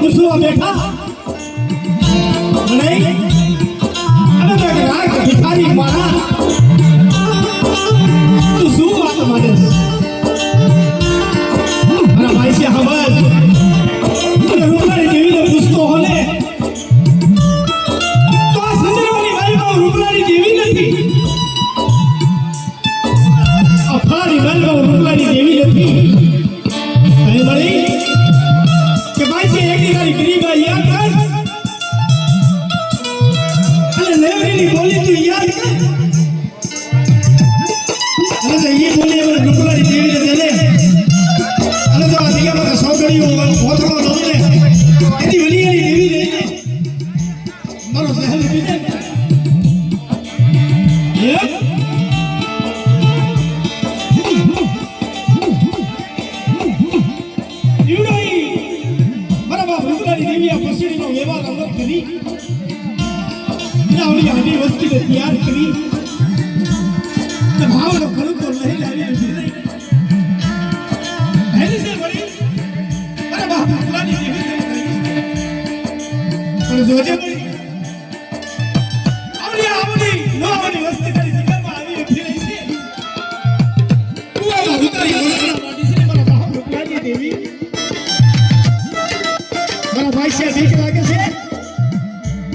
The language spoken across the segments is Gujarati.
પૂછવા બેઠા નહીં. અને રાગ ભિખારી મારા જોજે. વળી આવડી આવડી નો આવડી વસ્તી તારી જીવનમાં આવી ઊભી રહી છે. કુવામાં ઉતારી વળતરા માંડી છે મારા બાપ રૂપલાની દેવી મારા ભાઈ છે બીક લાગે છે.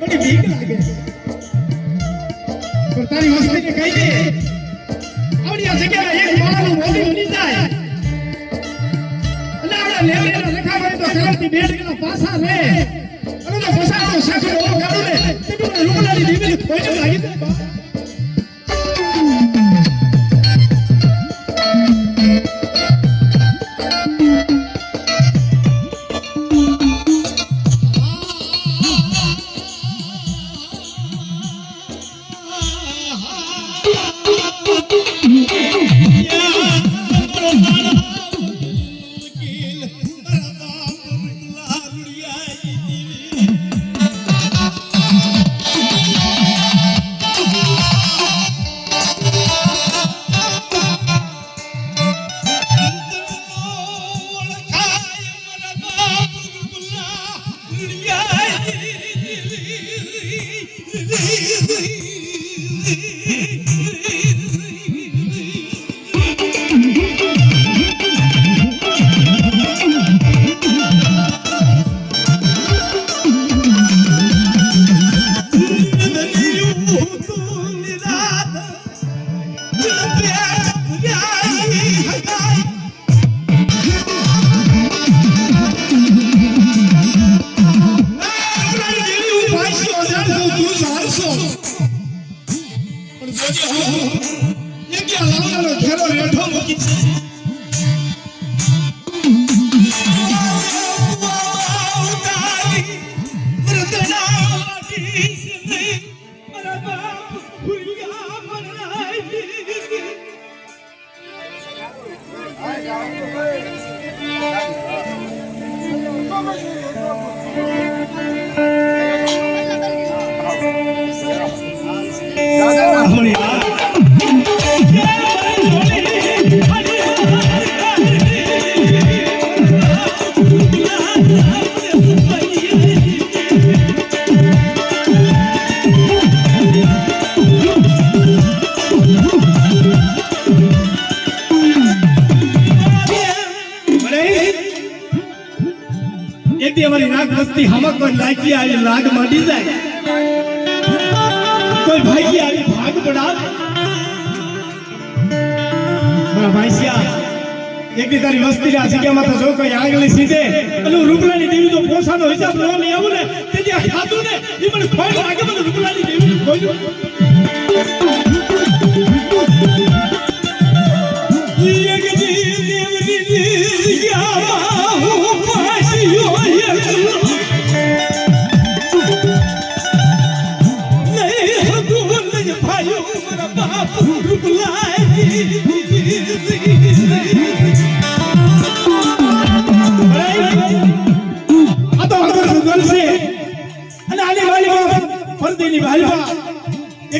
મને બીક લાગે છે. પણ તારી વસ્તીને કહી દે. આવડી આ જગ્યાએ એક માળાનું મોઢું બની જાય. આપણા લેવડીના લખાભાઈ તો કલમથી બેઠ ગયેલા પાછા રે 我就来一个吧。એથી અમારી નાગ વસ્તી હમક કોઈ લાગી આવી લાગ માંડી જાય કોઈ ભાગી આવી ભાગ પડાવે મારા ભાઈસિયા એક દી તારી વસ્તી આ જગ્યામાં તો જો કોઈ આગળ સીધે અને રૂપલાની દેવી તો પોસાનો હિસાબ ન લઈ આવું ને તે જે ખાધું ને એ મને ખોઈ લાગે મને રૂપલાની દેવી ખોઈ એક દી દેવની દિયામાં હું પાસ્યો એકલો.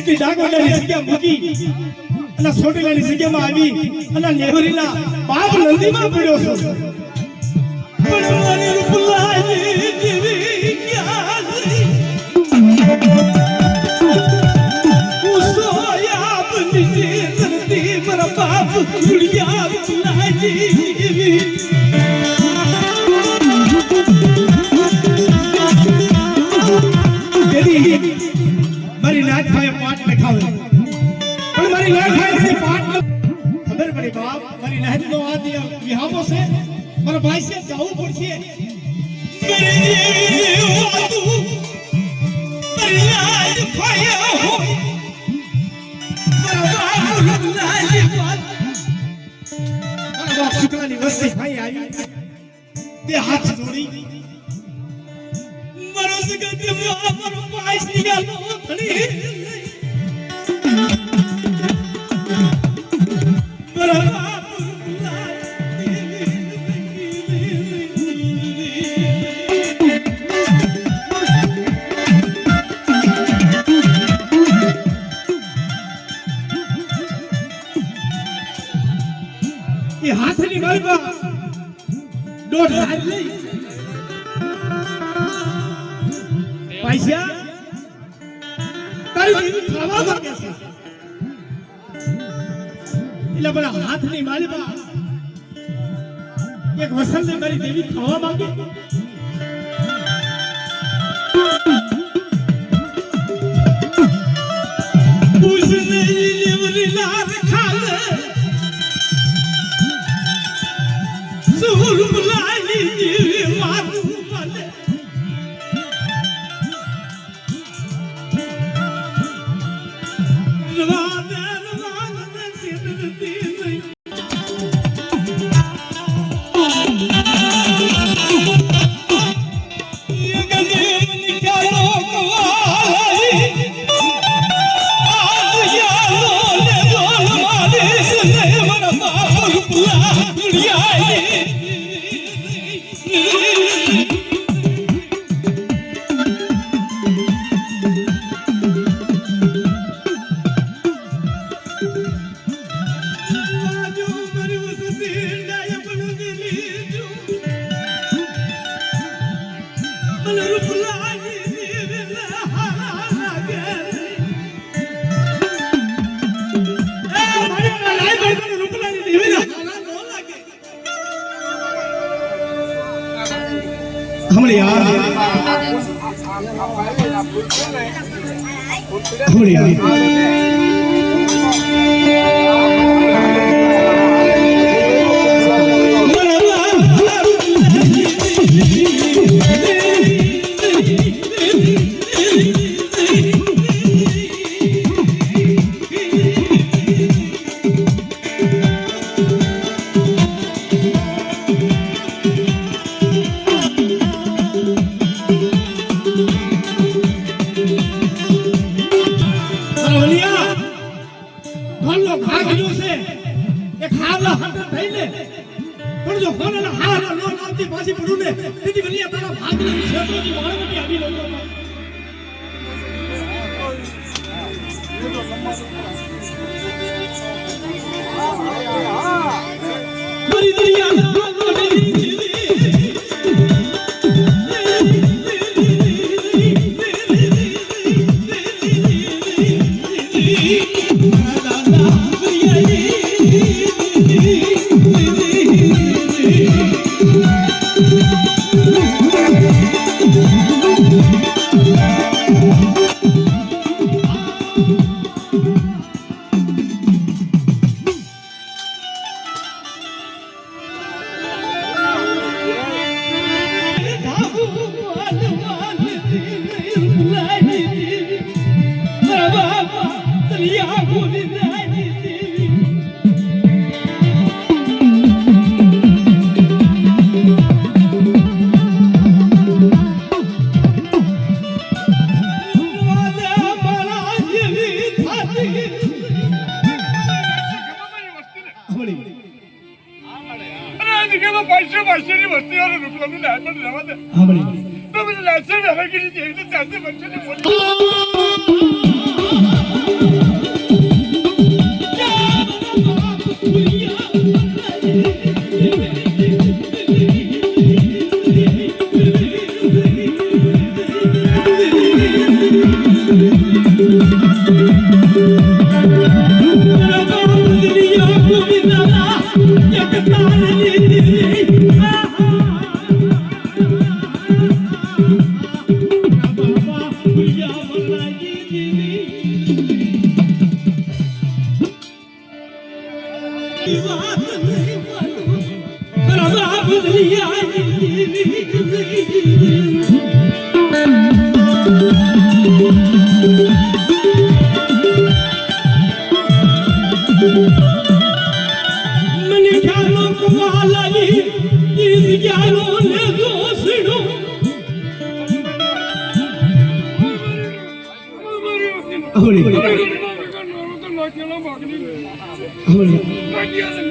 આની વાલીમાં ફરતીની વાલીમાં એકલી ડાકોરની જગ્યા મૂકી અને ચોટીલાની જગ્યામાં આવી અને નેહરીના બાપ નંદીમાં પડ્યો છું પણ મારી રૂપલાની જેવી ક્યાં ગઈ? હું સોયાબની જે ધરતી મારા નાત પાઠ લખાવ્યો પણ મારી નાથભાઈ પાઠ ખબર પડી બાપ, મારી નાત નો આ વિહામો છે. મારો ભાઈ છે, જવું પડશે. શુક્લાની વસ્તી ભાઈ આવી. બે હાથ જોડી. يا عمر يا وطني ये हाथ પૈસા તારી દેવી ખાવા માંગે છે? એટલે પેલા હાથની માલિકા એક વસંત મારી દેવી ખાવા માંગે? 好怀不错嘞给你点一个赞对真的 Indiana.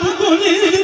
不过你